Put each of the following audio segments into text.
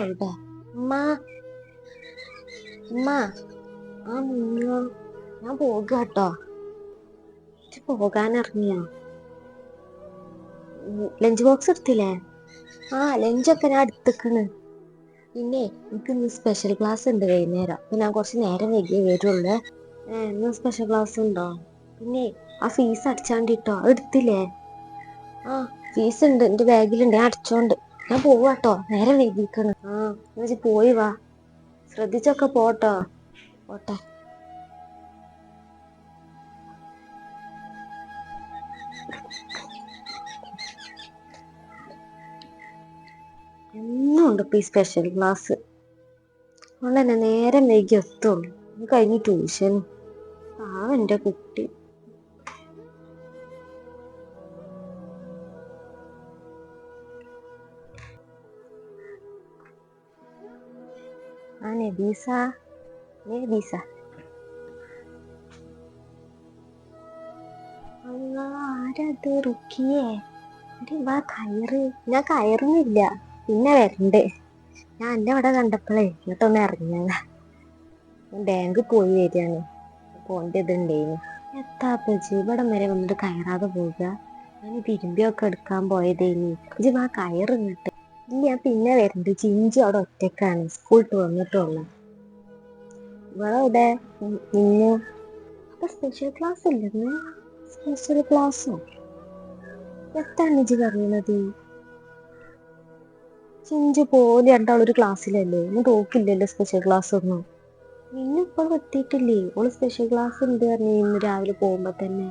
എവിടെ ഉമ്മ ഉമ്മ ആ മുന്നോ ഞാൻ ലഞ്ച് ബോക്സ് എടുത്തില്ലേ ആ ലഞ്ചൊക്കെ ഞാൻ എടുത്തിക്കണ്। പിന്നെ എനിക്ക് ഇന്ന് സ്പെഷ്യൽ ക്ലാസ് ഉണ്ട് വൈകുന്നേരം അപ്പൊ ഞാൻ കുറച്ച് നേരം വൈകിയേ വരുള്ളൂ। ഇന്ന് സ്പെഷ്യൽ ക്ലാസ് ഉണ്ടോ? പിന്നെ ആ ഫീസ് അടിച്ചാണ്ടിട്ടോ? എടുത്തില്ലേ? ആ ഫീസ് ഉണ്ട്. എന്റെ ബാഗിലുണ്ട് ഞാൻ അടിച്ചോണ്ട് ഞാൻ പോവാട്ടോ. നേരം വൈകിക്കണം. ആ എന്നുവെച്ച് പോയി വാ. ശ്രദ്ധിച്ചൊക്കെ പോട്ടോ. പോട്ടെ. എന്നും ഉണ്ട് ഇപ്പൊ ഈ സ്പെഷ്യൽ ക്ലാസ് അതുകൊണ്ട് തന്നെ നേരം വൈകി എത്തുള്ളൂ. കഴിഞ്ഞ് ട്യൂഷൻ ആ എന്റെ കുട്ടി. നബീസ നബീസ അല്ലാ, ആരത് റുക്കിയേ എടി വാ കയറ് ഞാൻ കയറുന്നില്ല പിന്നെ വരണ്ട് ഞാൻ എന്റെ അവിടെ കണ്ടപ്പോഴേ ഇങ്ങോട്ടൊന്ന് ഇറങ്ങിയതാ ഞാൻ ബാങ്ക് പോയി വരികയാണ് പോണ്ട ഇതുണ്ടേനു എത്താ പജി ഇവിടെ വരെ വന്നിട്ട് കയറാതെ പോവുക ഞാൻ തിരുമ്പിയൊക്കെ എടുക്കാൻ പോയതേനി ഇജ്ജ് വാ കയറ് ഞാൻ പിന്നെ വരുന്നുണ്ട്. ജിഞ്ചി അവിടെ ഒറ്റക്കാണ് സ്കൂൾ വന്നിട്ടുള്ളു. ഇവിടെ ഇന്ന് അപ്പൊ സ്പെഷ്യൽ ക്ലാസ് ഇല്ലെന്ന് സ്പെഷ്യൽ ക്ലാസ്സോ എത്താണ് നിജി പറയുന്നത്? ചിഞ്ചു പോലെ രണ്ടാളൊരു ക്ലാസ്സിലല്ലേ ഒന്നും തോക്കില്ലല്ലോ സ്പെഷ്യൽ ക്ലാസ് ഒന്നും. നിന്നെ ഇപ്പോൾ എത്തിയിട്ടില്ലേ? ഓൾ സ്പെഷ്യൽ ക്ലാസ് ഉണ്ട് പറഞ്ഞു ഇന്ന് രാവിലെ പോകുമ്പോ തന്നെ.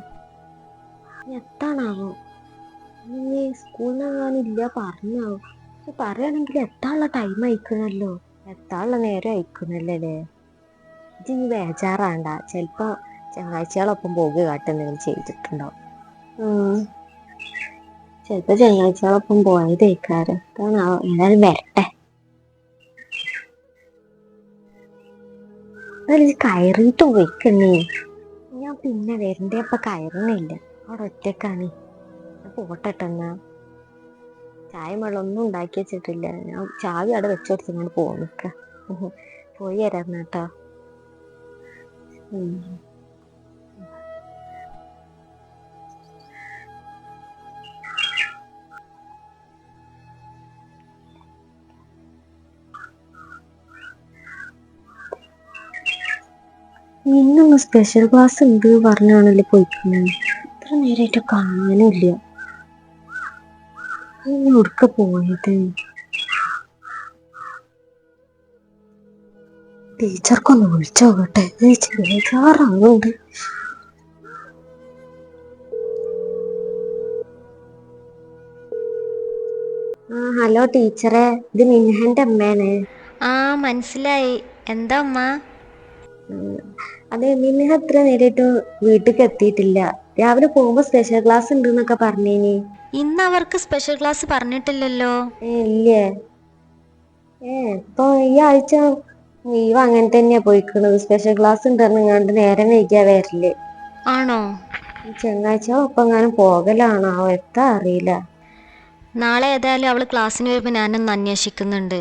എത്താണാവോ? നീ സ്കൂളിൽ നിന്നില്ല പറഞ്ഞാവോ? പറയുകയാണെങ്കിൽ എത്താനുള്ള ടൈം അയക്കണല്ലോ എത്താനുള്ള നേരം അയക്കണല്ലേ ഇത് ഇനി ബേജാറാണ്ട. ചിലപ്പോ ചങ്ങാഴ്ചകളൊപ്പം പോകുക കാട്ടെന്തെങ്കിലും ചെയ്തിട്ടുണ്ടാവും ഉം. ചിലപ്പോ ചങ്ങാഴ്ചകളൊപ്പം പോയതേക്കാരം. അതാണാവോ ഏതായാലും വരട്ടെ. അതിൽ കയറിയിട്ട് ഞാൻ പിന്നെ വരണ്ടേ അപ്പൊ കയറുന്നില്ല അവിടെ ഒറ്റക്കാണ്. പോട്ടെട്ടെന്നാ ചായ വെള്ളം ഒന്നും ഉണ്ടാക്കി വെച്ചിട്ടില്ല. ഞാൻ ചാവി അവിടെ വെച്ചെടുത്ത് ഇങ്ങനെ പോന്നിക്ക പോയി തരാം കേട്ടോ ഇന്നൊന്ന് സ്പെഷ്യൽ ക്ലാസ് ഉണ്ട് പറഞ്ഞാണല്ലോ പോയിക്കുന്നത് ഇത്ര നേരമായിട്ട് കാണാനുമില്ല ഇന്ന് എവിടുക്ക പോയത്. ടീച്ചർക്കൊന്ന് വിളിച്ചോകട്ടെ ബേജാറാവുന്നുണ്ട് ആ ഹലോ ടീച്ചറെ. ഇത് മിൻഹന്റെ അമ്മയാണ്. ആ മനസ്സിലായി. എന്താ അമ്മ? അതെ മിൻഹ എത്ര നേരിട്ടും വീട്ടിൽ എത്തിയിട്ടില്ല. രാവിലെ പോകുമ്പോ സ്പെഷ്യൽ ക്ലാസ് ഉണ്ട് എന്നൊക്കെ പറഞ്ഞേനി. ഇന്ന് അവർക്ക് സ്പെഷ്യൽ ക്ലാസ് പറഞ്ഞിട്ടില്ലല്ലോ? ഏ ഇല്ലേ? ഏ ഇപ്പൊ ഈ ആഴ്ച ലീവ് അങ്ങനെ തന്നെയാ പോയിക്കണത്. സ്പെഷ്യൽ ക്ലാസ് ഉണ്ട് പറഞ്ഞാണ്ട് നേരം വൈകിയാ വരൽ. ആണോ? ഈ ചെങ്ങാഴ്ച ഒപ്പം എങ്ങാനും പോകലാണോ? എത്താ അറിയില്ല. നാളെ ഏതായാലും അവൾ ക്ലാസ്സിന് വരുമ്പോൾ ഞാനൊന്ന് അന്വേഷിക്കുന്നുണ്ട്.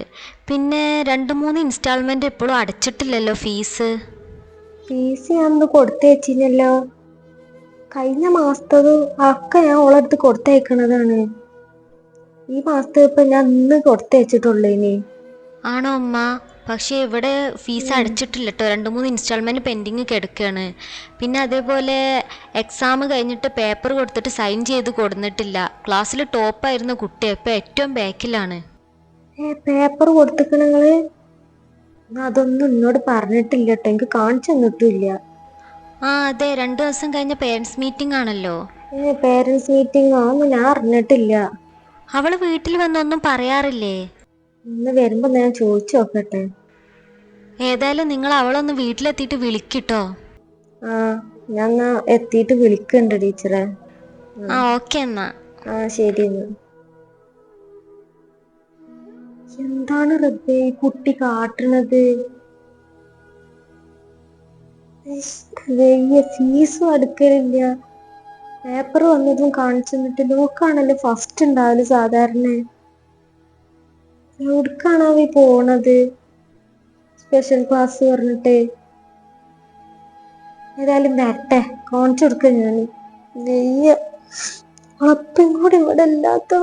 പിന്നെ രണ്ട് മൂന്ന് ഇൻസ്റ്റാൾമെന്റ് ഇപ്പോഴും അടച്ചിട്ടില്ലല്ലോ ഫീസ് ഫീസ് ഞാൻ ഒന്ന് കൊടുത്തയച്ചില്ലല്ലോ കഴിഞ്ഞ മാസത്തത് ഒക്കെ ഞാൻ ഓളടുത്ത് കൊടുത്തയക്കണതാണ് ഈ മാസത്തെ ഇപ്പൊ ഞാൻ ഇന്ന് കൊടുത്തയച്ചിട്ടുള്ളൂ ഇനി. ആണോ അമ്മ? പക്ഷേ ഇവിടെ ഫീസ് അടച്ചിട്ടില്ല കേട്ടോ രണ്ട് മൂന്ന് ഇൻസ്റ്റാൾമെന്റ് പെൻഡിങ് കിടക്കുകയാണ് പിന്നെ അതേപോലെ എക്സാം കഴിഞ്ഞിട്ട് പേപ്പർ കൊടുത്തിട്ട് സൈൻ ചെയ്ത് കൊടുത്തിട്ടില്ല ക്ലാസ്സിൽ ടോപ്പ് ടോപ്പായിരുന്ന കുട്ടി ഇപ്പോൾ ഏറ്റവും ബാക്കിലാണ് ഏ പേപ്പർ കൊടുത്തിക്കണങ്ങൾ? അതൊന്നും എന്നോട് പറഞ്ഞിട്ടില്ല കേട്ടോ എനിക്ക് കാണിച്ചു തന്നിട്ടില്ല ആ അതെ രണ്ടു ദിവസം കഴിഞ്ഞ പേരൻസ് മീറ്റിംഗ് ആണല്ലോ. ഏ പേരൻസ് മീറ്റിംഗ് ആണെന്ന് ഞാൻ അറിഞ്ഞിട്ടില്ല. അവൾ വീട്ടിൽ വന്നൊന്നും പറയാറില്ലേ? ഇന്ന് വരുമ്പോ ഞാൻ ചോദിച്ചു നോക്കട്ടെ. ഏതായാലും നിങ്ങൾ അവളൊന്ന് വീട്ടിലെത്തിയിട്ട് വിളിക്കിട്ടോ. ആ ഞാൻ എന്നാ എത്തിയിട്ട് വിളിക്കണ്ട് ടീച്ചറെ. ആ ഓക്കെ എന്നാ. ആ ശരി എന്നാ. എന്താണ് റബ്ബേ ഈ കുട്ടി കാട്ടണത്? ഫീസും അടുക്കലില്ല. പേപ്പർ വന്നതും കാണിച്ചു തന്നിട്ട് നോക്കാണല്ലോ ഫസ്റ്റ് ഉണ്ടാവൽ സാധാരണ. എവിടേക്കാണോ ഈ പോണത്? സ്പെഷ്യൽ ക്ലാസ് പറഞ്ഞിട്ട്. ഏതായാലും വരട്ടെ കാണിച്ചു കൊടുക്ക ഞാൻ നെയ്യ അപ്പം കൂടി ഇവിടെ അല്ലാത്ത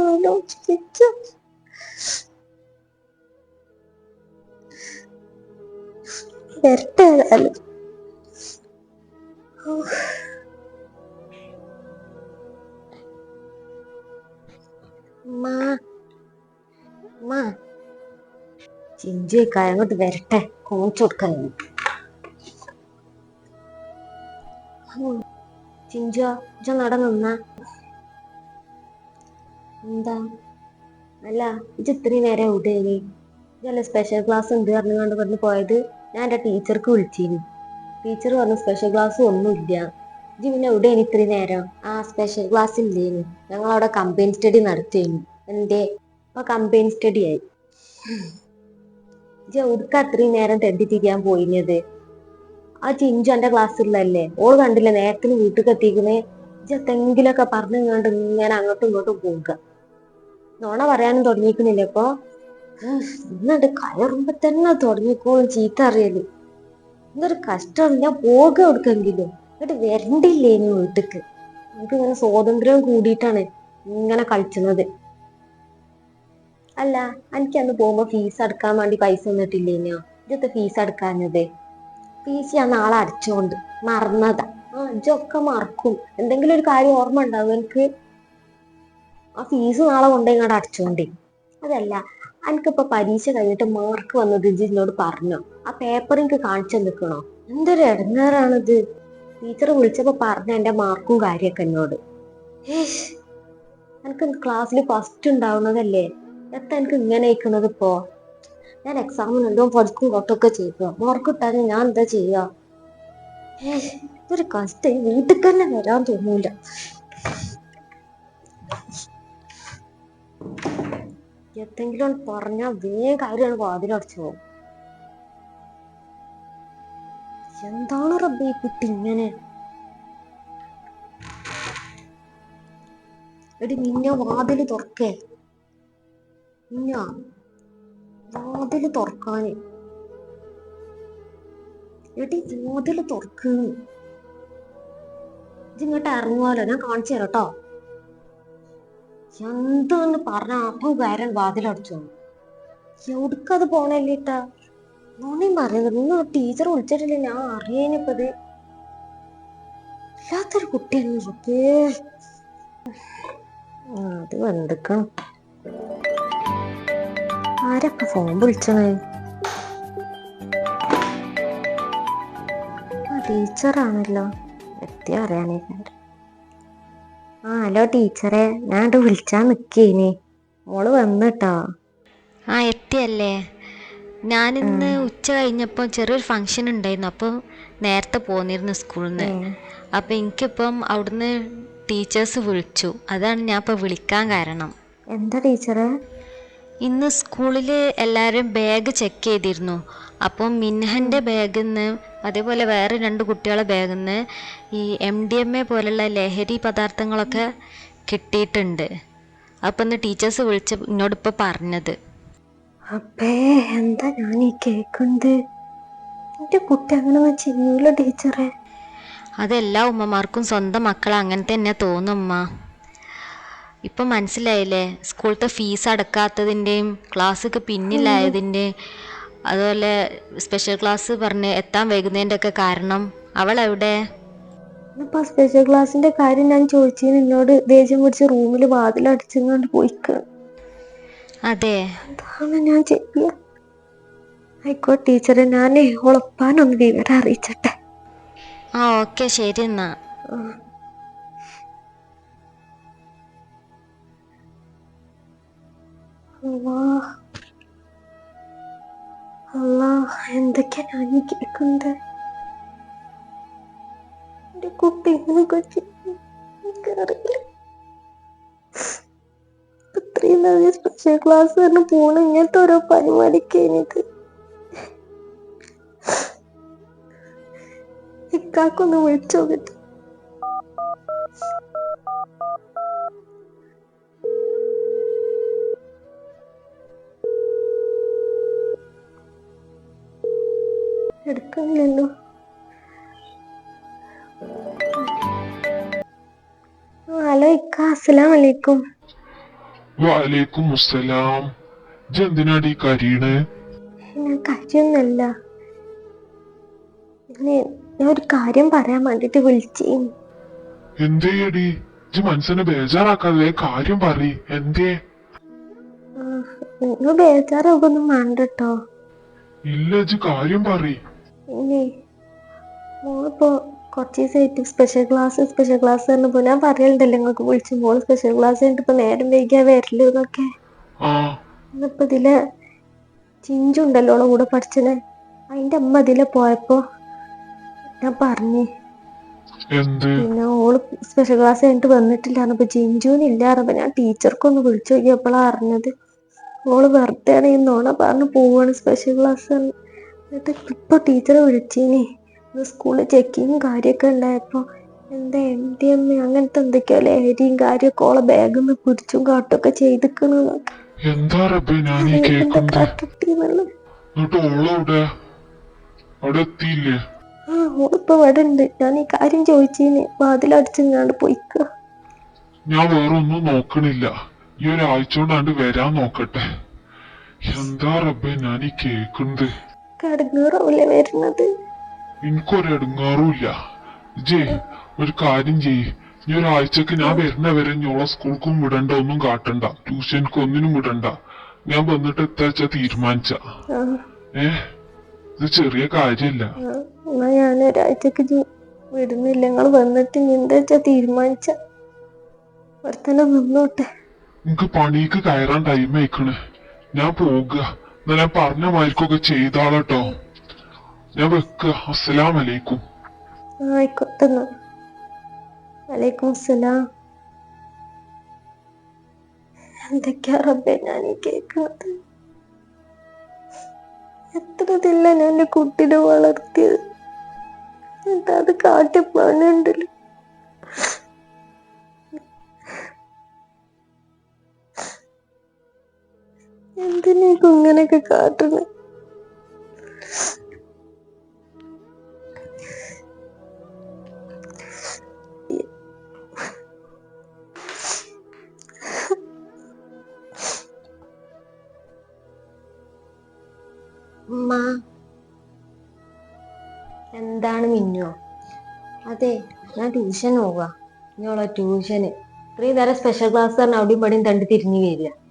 വരട്ടെ ഏതായാലും. ചിഞ്ചുയൊക്കെ അങ്ങോട്ട് വരട്ടെ. കോച്ച് കൊടുക്കാൻ. ചിഞ്ചോ ഇജ നട നിന്ന. എന്താ? അല്ല ഇജ് ഇത്രയും നേരം എവിടെയാണ് ഇതല്ല സ്പെഷ്യൽ ക്ലാസ് ഉണ്ട് പറഞ്ഞു പോയത്. ഞാൻ എന്റെ ടീച്ചർക്ക് വിളിച്ചിരുന്നു ടീച്ചർ പറഞ്ഞു സ്പെഷ്യൽ ക്ലാസ് ഒന്നുമില്ല. ഇജ് പിന്നെ എവിടെയാണ് ഇത്രയും നേരം? ആ സ്പെഷ്യൽ ക്ലാസ് ഇല്ലേനു. ഞങ്ങൾ അവിടെ കമ്പൈൻ സ്റ്റഡി നടത്തിയിരുന്നു എന്തേ? അപ്പൊ കമ്പൈൻ സ്റ്റഡി ആയി. ഇജ് എവിടുക്ക അത്രയും നേരം തെണ്ടി തിരിയാൻ പോയിഞ്ഞത് ആ ചിഞ്ചു എന്റെ ക്ലാസ്സിലല്ലേ ഓൾ കണ്ടില്ല നേരത്തിന് വീട്ടിൽ എത്തിക്കുന്നേ? ഇജ് എന്തെങ്കിലുമൊക്കെ പറഞ്ഞു കണ്ട് ഇങ്ങനെ അങ്ങോട്ടും ഇങ്ങോട്ടും പോവുക. നോണ പറയാനും തുടങ്ങിക്കുന്നില്ല ഇപ്പോ. എന്നിട്ട് കയറുമ്പോ തന്നെ തുടങ്ങിക്കോളും ചീത്ത അറിയൽ എന്തൊരു കഷ്ടമാണ്. ഞാൻ പോക കൊടുക്കെങ്കിലും എന്നിട്ട് വരണ്ടില്ലേ ഇനി വീട്ടിക്ക്? എനിക്ക് ഇങ്ങനെ സ്വാതന്ത്ര്യം കൂടിയിട്ടാണ് ഇങ്ങനെ കളിച്ചുന്നത് അല്ല എനിക്ക് അന്ന് പോകുമ്പോ ഫീസ് അടക്കാൻ വേണ്ടി പൈസ ഒന്നിട്ടില്ലേനോ ഇതൊക്കെ ഫീസ് അടക്കാഞ്ഞത്? ഫീസ് ഞാൻ നാളെ അടച്ചോണ്ട് മറന്നതാ. ആ ഇജൊക്കെ മറക്കും. എന്തെങ്കിലും ഒരു കാര്യം ഓർമ്മ ഉണ്ടാവും എനിക്ക്? ആ ഫീസ് നാളെ കൊണ്ടുപോയി ഇങ്ങോട്ട് അടച്ചോണ്ടേ. അതല്ല എനിക്കിപ്പോ പരീക്ഷ കഴിഞ്ഞിട്ട് മാർക്ക് വന്നത് എന്നോട് പറഞ്ഞോ? ആ പേപ്പർ എനിക്ക് കാണിച്ചു നിൽക്കണോ എന്തൊരു ഇടങ്ങേറാണിത്. ടീച്ചർ വിളിച്ചപ്പോ പറഞ്ഞ എന്റെ മാർക്കും കാര്യമൊക്കെ എന്നോട്. എനിക്ക് ക്ലാസ്സിൽ ഫസ്റ്റ് ഉണ്ടാവുന്നതല്ലേ? എത്ര എനിക്ക് ഇങ്ങനെ ഇരിക്കണത് ഇപ്പോ? ഞാൻ എക്സാമിന് എന്തോ പഠിക്കും കൊട്ടൊക്കെ ചെയ്തു മാർക്ക് ഇട്ടാൽ ഞാൻ എന്താ ചെയ്യാ? ഏയ് ഇതൊരു കഷ്ടം. വീട്ടിൽ തന്നെ വരാൻ തോന്നൂല. എന്തെങ്കിലും പറഞ്ഞാൽ വേഗം കാര്യമാണ് വാതിലടച്ചു പോകും. എന്താണ് റബ്ബേ കുട്ടി ഇങ്ങനെ? എടി നിന്നെ വാതിൽ തുറക്കേ. നിന്ന വാതിൽ തുറക്കാന്. എടി വാതിൽ തുറക്കുന്നു ഇങ്ങോട്ട് ഇറങ്ങുമല്ലോ ഞാൻ കാണിച്ചു തരാം കേട്ടോ. എന്താന്ന് പറഞ്ഞ അപ്പൊ കാരൻ വാതിലടച്ചു എവിടക്കത് പോണല്ലേട്ടാ നോണിയും പറയുന്നത് നിങ്ങൾ ടീച്ചർ വിളിച്ചിട്ടില്ല ഞാൻ അറിയാനിപ്പത് ഇല്ലാത്തൊരു കുട്ടിയാണ് അത് വന്നിക്കണം ആരൊക്കെ ഫോൺ വിളിച്ചണേ ടീച്ചറാണല്ലോ എത്തി അറിയാനേ ആ ഹലോ ടീച്ചറെ ഞാൻ വിളിച്ചാ നിക്കേനി. മോൾ വന്നിട്ടോ. ആ എത്തിയല്ലേ. ഞാനിന്ന് ഉച്ച കഴിഞ്ഞപ്പോൾ ചെറിയൊരു ഫങ്ഷൻ ഉണ്ടായിരുന്നു. അപ്പോൾ നേരത്തെ പോന്നിരുന്നു സ്കൂളിൽ നിന്ന് അപ്പോൾ എനിക്കിപ്പം അവിടുന്ന് ടീച്ചേഴ്സ് വിളിച്ചു. അതാണ് ഞാൻ ഇപ്പോൾ വിളിക്കാൻ കാരണം. എന്താ ടീച്ചറെ? ഇന്ന് സ്കൂളിൽ എല്ലാവരും ബാഗ് ചെക്ക് ചെയ്തിരുന്നു. അപ്പം മിൻഹന്റെ ബാഗിൽ നിന്ന് അതേപോലെ വേറെ രണ്ട് കുട്ടികളെ ബാഗിൽ നിന്ന് ഈ എം ഡി എം എ പോലുള്ള ലഹരി പദാർത്ഥങ്ങളൊക്കെ കിട്ടിയിട്ടുണ്ട്. അപ്പം ഇന്ന് ടീച്ചേഴ്സ് വിളിച്ച് എന്നോട് ഇപ്പം പറഞ്ഞത്. അപ്പേ എന്താ ഞാൻ ഈ കേൾക്കുന്നത് എന്റെ കുട്ടി അങ്ങനെ ചെയ്യൂല ടീച്ചറെ. അതെല്ലാ ഉമ്മമാർക്കും സ്വന്തം മക്കളെ അങ്ങനെ തന്നെ തോന്നും ഉമ്മ. ഇപ്പം മനസ്സിലായില്ലേ? സ്കൂളത്തെ ഫീസ് അടക്കാത്തതിന്റെയും ക്ലാസ്സൊക്കെ പിന്നിലായതിന്റെയും അതുപോലെ സ്പെഷ്യൽ ക്ലാസ് പറഞ്ഞ് എത്താൻ വൈകുന്നതിന്റെ ഒക്കെ കാരണം അവൾ എവിടെ സ്പെഷ്യൽ ക്ലാസ്സിന്റെ കാര്യം ഞാൻ ചോദിച്ചു നിന്നോട് ദേഷ്യം പിടിച്ച് റൂമിൽ വാതിൽ അടിച്ചുകൊണ്ട് പോയിക്ക്. അതെ. ഞാൻ ചെയ്യുക ആയിക്കോട്ടെ ടീച്ചറെ ഞാനേ ഉളപ്പാനൊന്ന് വിവരം അറിയിച്ചട്ടെ. ആ ഓക്കെ ശരി എന്നാ. ആ. എന്തൊക്കെയാ ഞാൻ കേൾക്കുന്നത് എന്റെ കുട്ടി. എനിക്കറിയില്ല ഇത്രയും നല്ല സ്പെഷ്യൽ ക്ലാസ് തന്നെ പോണ ഇങ്ങനത്തെ ഓരോ പരിപാടിക്ക് എനിക്ക് ഇക്കാക്കൊന്ന് വിളിച്ചു നോക്കട്ടെ കേൾക്കുന്നില്ലല്ലോ ഹലോ ഇക്ക അസ്സലാം വലൈക്കും. വാലേക്കും മുസ്സലാം ഇജെന്തിനാടി കരീണ്? ഞാൻ കാര്യമൊന്നല്ല ഞാൻ ഞാൻ ഒരു കാര്യം പറയാൻ വേണ്ടിട്ട് വിളിച്ചേ എന്തേയടി? ഇജ് മനസ്സിനെ ബേജാറാക്കാതെ കാര്യം പറ എന്തേ? നിങ്ങൾ ബേജാറാകൊന്നും വേണ്ട കേട്ടോ ഇല്ല ജി കാര്യം പറ ഇനി മോളിപ്പോ കുറച്ച് ദിവസമായിട്ട് സ്പെഷ്യൽ ക്ലാസ് സ്പെഷ്യൽ ക്ലാസ് പറഞ്ഞപ്പോ ഞാൻ പറയലുണ്ടല്ലോ നിങ്ങൾക്ക് വിളിച്ചു മോൾ സ്പെഷ്യൽ ക്ലാസ് കഴിഞ്ഞിട്ട് നേരം വൈകിയാ വരൽ എന്നൊക്കെ ആ. ഇന്നിപ്പോ ഇതിൽ ചിഞ്ചുണ്ടല്ലോ കൂടെ പഠിച്ചത് അതിന്റെ അമ്മ ഇതിലെ പോയപ്പോ ഞാൻ പറഞ്ഞു പിന്നെ ഓൾ സ്പെഷ്യൽ ക്ലാസ് കഴിഞ്ഞിട്ട് വന്നിട്ടില്ല അപ്പൊ ഇല്ല പറഞ്ഞപ്പോ ഞാൻ ടീച്ചർക്കൊന്ന് വിളിച്ചു നോക്കിയപ്പോഴാ അറിഞ്ഞത്. ഓൾ വെറുതെ ഈ നോണ പറഞ്ഞു പോവാണ് സ്പെഷ്യൽ ക്ലാസ് എന്നിട്ട് ഇപ്പൊ ടീച്ചറെ വിളിച്ചീനി. സ്കൂളിൽ ചെക്കിങ്ങും കാര്യമൊക്കെ ഉണ്ടായപ്പോ എന്താ എം ഡി എം അങ്ങനത്തെ എന്തൊക്കെയോ ലഹരിയും കാര്യമൊക്കെ ഓളെ ബാഗിൽ നിന്ന് പിടിച്ചും കാട്ടൊക്കെ ചെയ്തിക്കണു. എന്താ റബ്ബേ ഞാൻ ഈ കേക്കുന്നത് കാട്ടിട്ടിന്നുള്ളത് എന്നിട്ട് ഓളവിടെ അവിടെ എത്തിയില്ലേ? ആ ഓളിപ്പോ ഇവിടെ ഉണ്ട് ഞാൻ ഈ കാര്യം ചോദിച്ചീന്. വാതിലടിച്ചിങ്ങാണ്ട് പോയിക്ക. ഞാൻ വേറെ ഒന്നും നോക്കണില്ല. ഈ ഒരാഴ്ച കൊണ്ടാണ്ട് വരാൻ നോക്കട്ടെ. എന്താ റബ്ബേ ഞാൻ ഈ കടങ്ങൂറാവൂലേ വരുന്നത്? എനിക്കൊരെടുങ്ങാറുമില്ല ജേ ഒരു കാര്യം ചെയ്യ് ഈ ഒരാഴ്ചക്ക് ഞാൻ വരുന്ന വരെ ഞോളെ സ്കൂൾക്കും വിടണ്ട ഒന്നും കാട്ടണ്ട. ട്യൂഷൻക്ക് ഒന്നിനും വിടണ്ട. ഞാൻ വന്നിട്ട് എത്താച്ച തീരുമാനിച്ച. ഏഹ് ഏ? ഇത് ചെറിയ കാര്യല്ല. ഞാനൊരാഴ്ചക്ക് എന്നാ ഞാൻ ഒരാഴ്ചക്ക് വിടുന്നില്ല. നിങ്ങൾ വന്നിട്ട് എന്താ വെച്ചാ തീരുമാനിച്ച? ഇവിടെ തന്നെ നിന്നോട്ടെ. നിങ്ങക്ക് പണിക്ക് കയറാൻ ടൈം അയക്കണേ ഞാൻ പോകുക എന്നാ ഞാൻ പറഞ്ഞ മാതിരിക്കൊക്കെ ചെയ്താളട്ടോ. ഞാൻ വെക്ക. അസ്സലാം അലൈക്കും. ആ, ആയിക്കോട്ടെ വലൈക്കും അസ്സലാം. എന്തൊക്കെയാ റബ്ബെ ഞാൻ ഈ കേൾക്കുന്നത്? എത്ര ഇതില്ല ഞാൻ കുട്ടീനെ വളർത്തിയത്? എന്താ അത് കാട്ടിപ്പണുണ്ടല്ലോ. എന്തിനാ ഇങ്ങനെയൊക്കെ കാട്ടുന്നത് എന്താണ് മിന്നോ? അതെ ഞാൻ ട്യൂഷൻ പോവാ. ഇനിയുള്ള ട്യൂഷന്. ഇത്രയും നേരം സ്പെഷ്യൽ ക്ലാസ് തന്നെ അവിടെയും പടിയും തണ്ടി തിരിഞ്ഞു വരിക.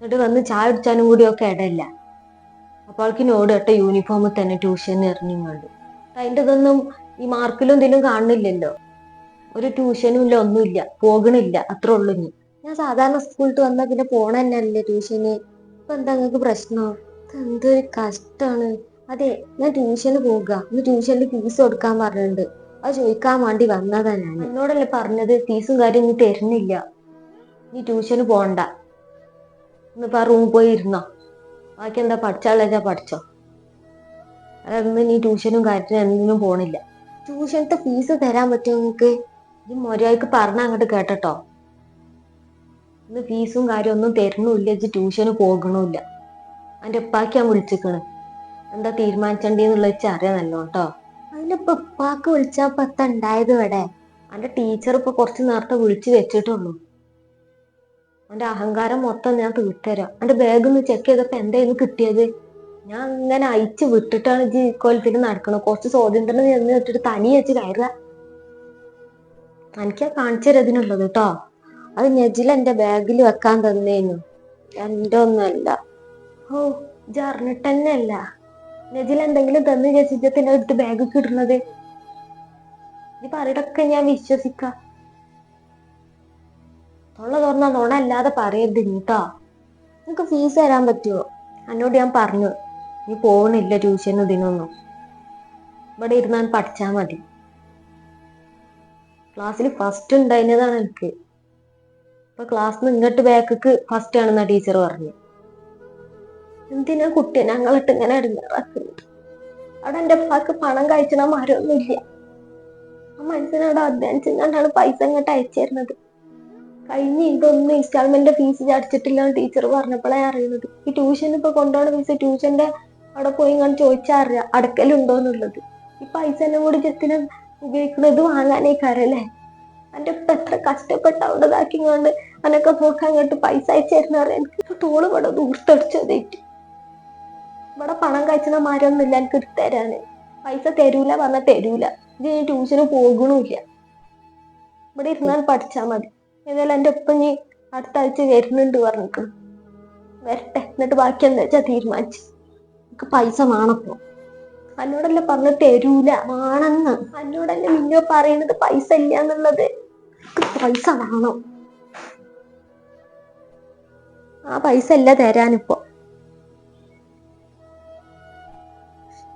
എന്നിട്ട് വന്ന് ചായ കുടിച്ചാനും കൂടി ഒക്കെ ഇടയില്ല അപ്പോൾ അവൾക്ക് കേട്ട യൂണിഫോമിൽ തന്നെ ട്യൂഷൻ എറിഞ്ഞുകൊണ്ട് അതിന്റെ ഇതൊന്നും ഈ മാർക്കിലും ഇതിലും കാണുന്നില്ലല്ലോ. ഒരു ട്യൂഷനും ഇല്ല ഒന്നുമില്ല പോകണില്ല അത്രേ ഉള്ളു ഇനി. ഞാൻ സാധാരണ സ്കൂളിൽ വന്നാൽ പിന്നെ പോണ തന്നെയല്ലേ ട്യൂഷന് ഇപ്പൊ എന്താ നിങ്ങൾക്ക് പ്രശ്നം? എന്തൊരു കഷ്ടാണ്. അതെ ഞാൻ ട്യൂഷന് പോകുക ഇന്ന് ട്യൂഷനിൽ ഫീസ് കൊടുക്കാൻ പറഞ്ഞിട്ടുണ്ട്. അത് ചോദിക്കാൻ വേണ്ടി വന്നതാ ഞാൻ എന്നോടല്ലേ പറഞ്ഞത്? ഫീസും കാര്യം ഇനി തരുന്നില്ല. നീ ട്യൂഷന് പോണ്ട. ഇന്നിപ്പോ ആ റൂമിൽ പോയി ഇരുന്നോ ബാക്കി എന്താ പഠിച്ചാളാ പഠിച്ചോ? അതൊന്നും നീ ട്യൂഷനും കാര്യത്തിനും എന്തിനും പോണില്ല. ട്യൂഷനത്തെ ഫീസ് തരാൻ പറ്റുമോ നിങ്ങൾക്ക് ഈ മൊരയ്ക്ക് പറഞ്ഞ അങ്ങോട്ട് കേട്ടോ ഇന്ന് ഫീസും കാര്യം ഒന്നും തരണമില്ല ഇജ്ജ് ട്യൂഷന് പോകണമില്ല എന്റെ ഉപ്പാക്ക് ഞാൻ വിളിച്ചിക്കണ്. എന്താ തീരുമാനിച്ചണ്ടെന്നുള്ള നല്ലോ കേട്ടോ അതിനിപ്പോ ഉപ്പാക്ക് വിളിച്ചാ പത്ത ഉണ്ടായത് ഇവിടെ? എന്റെ ടീച്ചർ ഇപ്പൊ കുറച്ച് നേരത്തെ വിളിച്ചു വെച്ചിട്ടുള്ളൂ. എന്റെ അഹങ്കാരം മൊത്തം ഞാൻ തീർത്തരാം. അവന്റെ ബാഗ് ഒന്ന് ചെക്ക് ചെയ്തപ്പോൾ എന്തായിരുന്നു കിട്ടിയത്? ഞാൻ ഇങ്ങനെ അയച്ചു വിട്ടിട്ടാണ് ഈ കൊലത്തിൽ നടക്കണത്. കുറച്ച് സ്വാതന്ത്ര്യം ചെന്ന് വെച്ചിട്ട് തനി വെച്ച് കയറുക. തനിക്കാ കാണിച്ചു തരതിനുള്ളത് കേട്ടോ അത് നെജിൽ എന്റെ ബാഗിൽ വെക്കാൻ തന്നേനു. എന്റെ ഒന്നല്ല ഓ ഇജ്ജ് അറിഞ്ഞിട്ട് തന്നെ അല്ല നെജിൽ എന്തെങ്കിലും തന്നു ചേച്ചിജത്തിന്റെ അടുത്ത് ബാഗ് കിടുന്നത് ഇത് പറയടൊക്കെ ഞാൻ വിശ്വസിക്കാം. തൊള്ള തുറന്നാ നുണ അല്ലാതെ പറയരുത് നീട്ടോ നിനക്ക് ഫീസ് തരാൻ പറ്റുമോ എന്നോട് ഞാൻ പറഞ്ഞു നീ പോകണില്ല ട്യൂഷനും ഇതിനൊന്നും. ഇവിടെ ഇരുന്നാൻ പഠിച്ചാ മതി. ക്ലാസ്സിൽ ഫസ്റ്റ് ഉണ്ടായിരുന്നതാണ് എനിക്ക്. ഇപ്പൊ ക്ലാസ്സിൽ നിന്ന് ഇങ്ങോട്ട് ബാക്ക് ഫസ്റ്റ് ആണെന്നാ ടീച്ചർ പറഞ്ഞു. എന്തിനാ കുട്ടി ഞങ്ങളിട്ട് ഇങ്ങനെ അവിടെ എന്റെ ഉപ്പാക്ക് പണം കഴിച്ചണ മരമൊന്നുമില്ല. ആ മനുഷ്യനവിടെ അധ്വാനിച്ചെങ്ങാണ്ടാണ് പൈസ ഇങ്ങോട്ട് അയച്ചിരുന്നത് കഴിഞ്ഞ ഇതൊന്നും ഇൻസ്റ്റാൾമെന്റ് ഫീസ് അടിച്ചിട്ടില്ല ടീച്ചർ പറഞ്ഞപ്പോഴേ അറിയുന്നത്. ഈ ട്യൂഷൻ ഇപ്പൊ കൊണ്ടുപോകുന്ന ഫീസ് ട്യൂഷന്റെ അവിടെ പോയി ഇങ്ങനെ ചോദിച്ചാൽ അറിയാം അടക്കലുണ്ടോ എന്നുള്ളത് ഈ പൈസ എല്ലാം കൂടി ജസ്റ്റിന് ഉപയോഗിക്കുന്നത് വാങ്ങാനേ കരല്ലേ എന്റെ എത്ര കഷ്ടപ്പെട്ട് അവിടെ ഇതാക്കിങ്ങാണ്ട് അനൊക്കെ പോക്ക് അങ്ങോട്ട് പൈസ അയച്ചു തരുന്ന പറയാൻ എനിക്ക് തോൾ ഇവിടെ ദൂർത്തടിച്ചതേറ്റ് ഇവിടെ പണം കഴിച്ചണ മാരൊന്നുമില്ല എനിക്ക് തരാന്. പൈസ തരൂല പറഞ്ഞാൽ തരൂല. ഇത് ഞാൻ ട്യൂഷന് പോകണമില്ല ഇവിടെ ഇരുന്നാൽ പഠിച്ചാൽ മതി. ഏതായാലും എന്റെ ഒപ്പം നീ അടുത്ത ആഴ്ച വരുന്നുണ്ട് പറഞ്ഞിട്ട്. വരട്ടെ എന്നിട്ട് ബാക്കി എന്താ വെച്ചാൽ തീരുമാനിച്ചു. എനിക്ക് പൈസ വേണപ്പോ എന്നോടല്ലേ പറഞ്ഞ് തരൂല വേണമെന്ന് എന്നോടല്ലേ മിന്നോ പറയുന്നത് പൈസ ഇല്ല എന്നുള്ളത്. പൈസ വേണം. ആ പൈസ അല്ല തരാനിപ്പോ.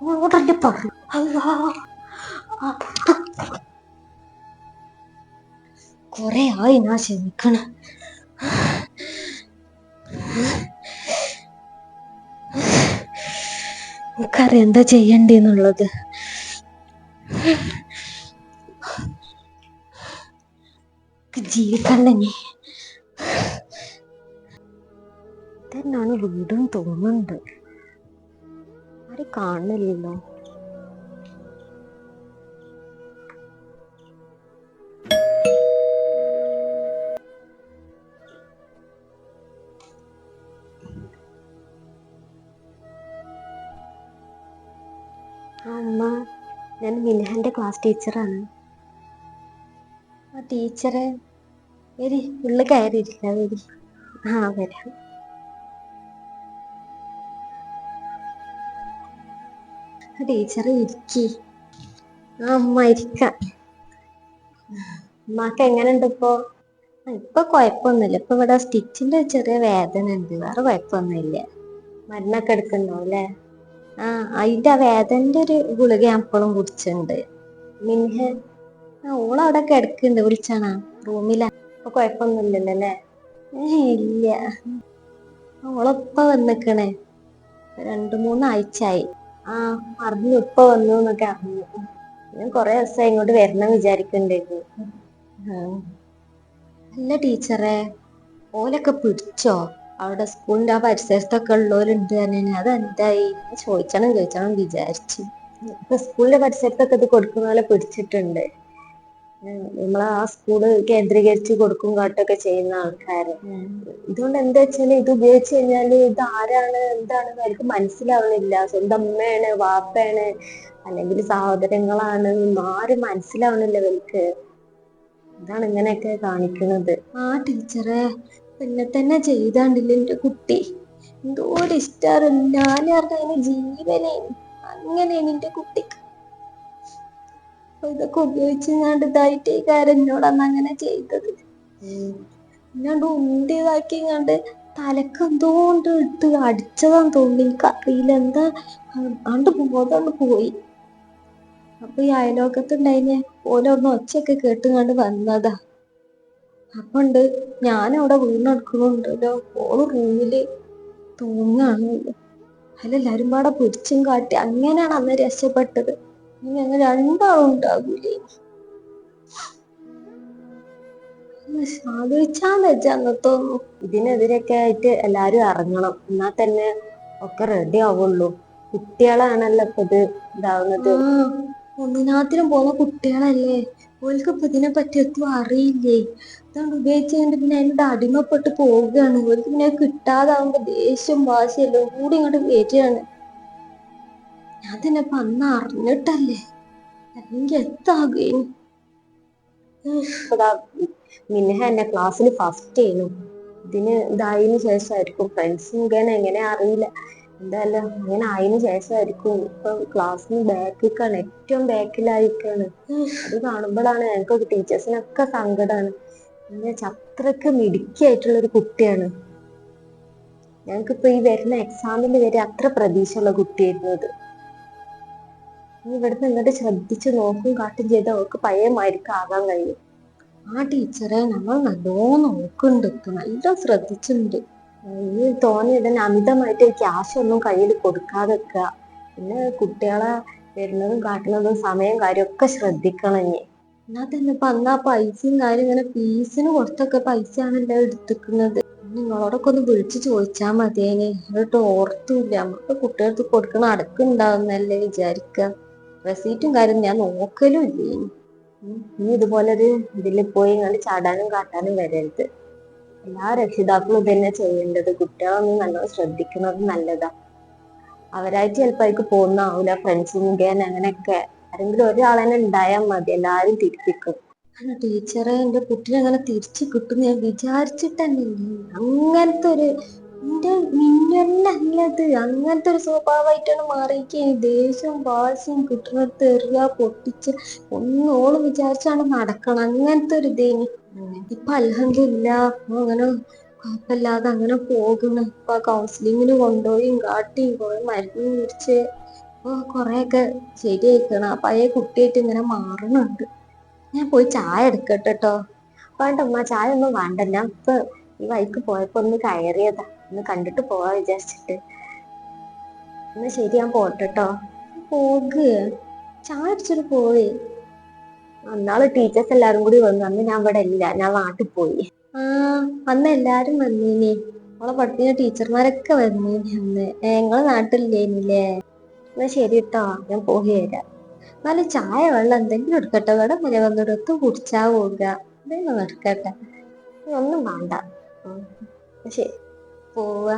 അങ്ങോട്ടല്ലേ പറഞ്ഞു. അല്ലാ കൊറേ ആയി ഞാൻ എനിക്കറിയാം എന്താ ചെയ്യണ്ടെന്നുള്ളത് ജീവിക്കണ്ട വീടും തോന്നുന്നുണ്ട്. ആരും കാണുന്നില്ലല്ലോ. മിൻഹന്റെ ക്ലാസ് ടീച്ചറാണ് ആ ടീച്ചറെ വരി ഉള്ളിൽ കയറിയിരില്ല വരി ആ വരാം. ടീച്ചറെ ഇരിക്കി. ആ അമ്മ ഇരിക്കാം. അമ്മയ്ക്ക് എങ്ങനെയുണ്ട് ഇപ്പോ? ഇപ്പൊ കുഴപ്പമൊന്നുമില്ല ഇപ്പൊ ഇവിടെ സ്റ്റിച്ചിന്റെ ചെറിയ വേദന ഉണ്ട് വേറെ കുഴപ്പമൊന്നുമില്ല മരുന്നൊക്കെ എടുക്കണ്ടാവും അല്ലേ? ആ അതിന്റെ വേദന്റെ ഒരു ഗുളിക ഞാൻ ഇപ്പോഴും കുടിച്ചിട്ടുണ്ട് മിൻഹ ആ ഓളവിടെ കിടക്കുന്നുണ്ട് വിളിച്ചാണാ റൂമിലാ. അപ്പൊ കുഴപ്പമൊന്നുമില്ലല്ലോ ഇല്ല. ഓളപ്പ വന്നിക്കണേ. രണ്ടു മൂന്നാഴ്ചയായി. ആ അറിഞ്ഞു ഇപ്പൊ വന്നു എന്നൊക്കെ അറിഞ്ഞു. ഞാൻ കൊറേ ദിവസമായി ഇങ്ങോട്ട് വരണം വിചാരിക്കണ്ടായിരുന്നു. അല്ല ടീച്ചറെ ഓലൊക്കെ പിടിച്ചോ? അവിടെ സ്കൂളിന്റെ ആ പരിസരത്തൊക്കെ ഉള്ളവരുണ്ട് തന്നെ അതെന്തായി ഞാൻ ചോദിച്ചണം ചോദിച്ചണം വിചാരിച്ചു. ഇപ്പൊ സ്കൂളിന്റെ പരിസരത്തൊക്കെ ഇത് കൊടുക്കുന്ന പോലെ പിടിച്ചിട്ടുണ്ട്. നമ്മളെ ആ സ്കൂൾ കേന്ദ്രീകരിച്ച് കൊടുക്കും കാട്ടൊക്കെ ചെയ്യുന്ന ആൾക്കാര്. ഇതുകൊണ്ട് എന്താ വെച്ചാൽ ഇത് ഉപയോഗിച്ച് കഴിഞ്ഞാൽ ഇത് ആരാണ് എന്താണ് അവർക്ക് മനസ്സിലാവണില്ല. സ്വന്തം അമ്മയാണ് വാപ്പയാണ് അല്ലെങ്കിൽ സഹോദരങ്ങളാണ് ആരും മനസ്സിലാവണില്ല ഇവർക്ക്. ഇതാണ് ഇങ്ങനെയൊക്കെ കാണിക്കുന്നത് ആ ടീച്ചറെ പിന്നെ തന്നെ ചെയ്താണ്ടില്ല എന്റെ കുട്ടി. എന്തോ ഒരു ഇഷ്ടം ഞാൻ അതിന് ജീവനെ അങ്ങനെ എന്റെ കുട്ടിക്ക്. ഇതൊക്കെ ഉപയോഗിച്ച് ഞാൻ ഇതായിട്ട് അങ്ങനെ ചെയ്തത്. ഞാണ്ട് ഉണ്ടിയതാക്കി കണ്ട് തലക്ക് എന്തോണ്ട് ഇട്ട് അടിച്ചതാന്ന് തോന്നി എനിക്ക് അറിയില്ല. എന്താ? ആണ്ട് ബോധം പോയി. അപ്പൊ ഈ അയലോക്കത്തുണ്ടായിനെ ഓരോന്ന് ഒച്ചയൊക്കെ കേട്ടുകൊണ്ട് വന്നതാ. അപ്പണ്ട് ഞാൻ അവിടെ വീണെടുക്കണുണ്ടല്ലോ ഓൾ റൂമിൽ തൂങ്ങാണ്. അതിലെല്ലാരും പാടെ പിടിച്ചും കാട്ടി. അങ്ങനെയാണ് അന്ന് രക്ഷപ്പെട്ടത്. ഇനി അങ്ങ് രണ്ടാളും ഉണ്ടാകൂലേ ആലോചിച്ചാന്ന് അന്നത്തെ അന്നത്തോന്നു ഇതിനെതിരൊക്കെ ആയിട്ട് എല്ലാരും ഇറങ്ങണം. എന്നാ തന്നെ ഒക്കെ റെഡി ആവുള്ളൂ. കുട്ടികളാണല്ലോ ഇപ്പൊ ഇത് ഇതാവുന്നത് ഒന്നിനാത്തിനും പോകുന്ന കുട്ടികളല്ലേ? ഇപ്പൊ ഇതിനെ പറ്റി ഒന്നും അറിയില്ലേ? ഇതുകൊണ്ട് ഉപയോഗിച്ച് പിന്നെ അതിനോട് അടിമപ്പെട്ട് പോവുകയാണ്. ഓൽക്ക് പിന്നെ കിട്ടാതാവുമ്പോ ദേഷ്യം വാശി എല്ലാം കൂടി ഇങ്ങോട്ട് വരികയാണ്. ഞാൻ തന്നെ ഇപ്പൊ അന്ന് അറിഞ്ഞിട്ടല്ലേ? അല്ലെങ്കിൽ എത്താകും? മിന്നഹ എന്നെ ക്ലാസ്സിൽ ഫസ്റ്റ് ചെയ്യുന്നു ഇതിന് ഇതായതിനു ശേഷമായിരിക്കും ഫ്രണ്ട്സ് മുഖേന എങ്ങനെ അറിയില്ല. എന്തായാലും അങ്ങനെ ആയതിനു ശേഷമായിരിക്കും ഇപ്പൊ ക്ലാസ്സിന് ബാക്കിക്കാണ് ഏറ്റവും ബാക്കിലായിരിക്കാണ് അത് കാണുമ്പോഴാണ് ഞങ്ങൾക്ക് ടീച്ചേഴ്സിനൊക്കെ സങ്കടമാണ് അത്രയ്ക്ക് മിടുക്കിയായിട്ടുള്ള ഒരു കുട്ടിയാണ്. ഞങ്ങൾക്കിപ്പോ ഈ വരുന്ന എക്സാമിന് വരെ അത്ര പ്രതീക്ഷയുള്ള കുട്ടിയായിരുന്നു അത്. ഇവിടുന്ന് ഇങ്ങോട്ട് ശ്രദ്ധിച്ച് നോക്കും കാട്ടും ചെയ്ത് അവൾക്ക് പഴയ മാർക്ക് ആകാൻ കഴിയും. ആ ടീച്ചറെ നമ്മൾ നല്ലോണം നോക്കുന്നുണ്ട് നല്ല ശ്രദ്ധിച്ചിട്ടുണ്ട്. ഇനി തോന്നിയതിന് അമിതമായിട്ട് ക്യാഷ് ഒന്നും കയ്യിൽ കൊടുക്കാതെ വെക്കുക പിന്നെ കുട്ടികളെ വരുന്നതും കാട്ടുന്നതും സമയം കാര്യമൊക്കെ ശ്രദ്ധിക്കണം ഇനി. എന്നാ തന്നെ ഇപ്പൊ എന്നാ പൈസയും കാര്യം ഇങ്ങനെ ഫീസിന് കൊടുത്തൊക്കെ പൈസ ആണല്ലോ എടുത്തിക്കുന്നത് നിങ്ങളോടൊക്കെ ഒന്ന് വിളിച്ചു ചോദിച്ചാ മതിയേനെ. എന്നിട്ട് ഓർത്തുമില്ല നമുക്ക് കുട്ടികൾക്ക് കൊടുക്കണ അടക്കുണ്ടാവുന്നല്ലേ വിചാരിക്ക. റെസീറ്റും കാര്യം ഞാൻ നോക്കലും ഇല്ലേ ഇനി ഇതുപോലൊരു ഇതിൽ പോയി ഇങ്ങനെ ചാടാനും കാട്ടാനും വരരുത്. എല്ലാ രക്ഷിതാക്കളും ഇതന്നെ ചെയ്യേണ്ടത്. കുട്ടികളൊന്നും നല്ലോണം ശ്രദ്ധിക്കുന്നത് നല്ലതാ. അവരായിട്ട് ചിലപ്പോ അതിക്ക് പോകുന്നാവൂല ഫ്രണ്ട്സ് മുഖേന അങ്ങനെയൊക്കെ. ആരെങ്കിലും ഒരാളെന്നെ ഉണ്ടായാൽ മതി. എല്ലാരും തിരിപ്പിക്കും ടീച്ചറെ എന്റെ കുട്ടിനെ അങ്ങനെ തിരിച്ചു കിട്ടും ഞാൻ വിചാരിച്ചിട്ട് തന്നെ അങ്ങനത്തെ ഒരു എന്റെ മിന്നല്ലത് അങ്ങനത്തെ ഒരു സ്വഭാവമായിട്ടാണ് മാറിയിരിക്കുക ദേഷ്യവും വാശിയും കിട്ടുന്നിടത്ത് എറിയ പൊട്ടിച്ച് ഒന്നും വിചാരിച്ചാണ് നടക്കണം അങ്ങനത്തെ ഒരു ഇതേനി. ഇപ്പൊ അൽഹംദില്ല അപ്പൊ അങ്ങനെ കുഴപ്പമില്ലാതെ അങ്ങനെ പോകുന്നു. ഇപ്പൊ കൗൺസിലിങ്ങിന് കൊണ്ടുപോയി കാട്ടി കുറെ മരുന്ന് കുടിച്ച് ഇപ്പൊ കൊറേയൊക്കെ ശരിയായിക്കണം. അപ്പൊ അയ്യ കുട്ടിയായിട്ട് ഇങ്ങനെ മാറുന്നുണ്ട് ഞാൻ പോയി ചായ എടുക്കട്ടെ കേട്ടോ വേണ്ട ഉമ്മ ചായ ഒന്നും വേണ്ട ഞാൻ ഇപ്പൊ ഈ വഴിക്ക് പോയപ്പോ ഒന്ന് കയറിയതാ. ഒന്ന് കണ്ടിട്ട് പോവാ വിചാരിച്ചിട്ട്. എന്നാ ശരി ഞാൻ പോട്ടെട്ടോ പോക ചായ അടിച്ചിട്ട് പോയി. അന്നാൾ ടീച്ചേഴ്സ് എല്ലാരും കൂടി വന്നു. അന്ന് ഞാൻ ഇവിടെ ഇല്ല. ഞാൻ നാട്ടിൽ പോയി. ആ അന്ന് എല്ലാരും വന്നീനി. നമ്മളെ പഠിപ്പിക്കുന്ന ടീച്ചർമാരൊക്കെ വന്നീനി അന്ന്. നിങ്ങളെ നാട്ടിലില്ലേനില്ലേ? എന്നാ ശരി കേട്ടോ ഞാൻ പോയി വരാം. എന്നാലും ചായ വെള്ളം എന്തെങ്കിലും എടുക്കട്ടെ. ഇവിടെ വരെ വന്നിടത്ത് കുടിച്ചാ പോവുക. എന്തെങ്കിലും എടുക്കട്ടെ ഒന്നും വേണ്ട. ശരി. പോവാ.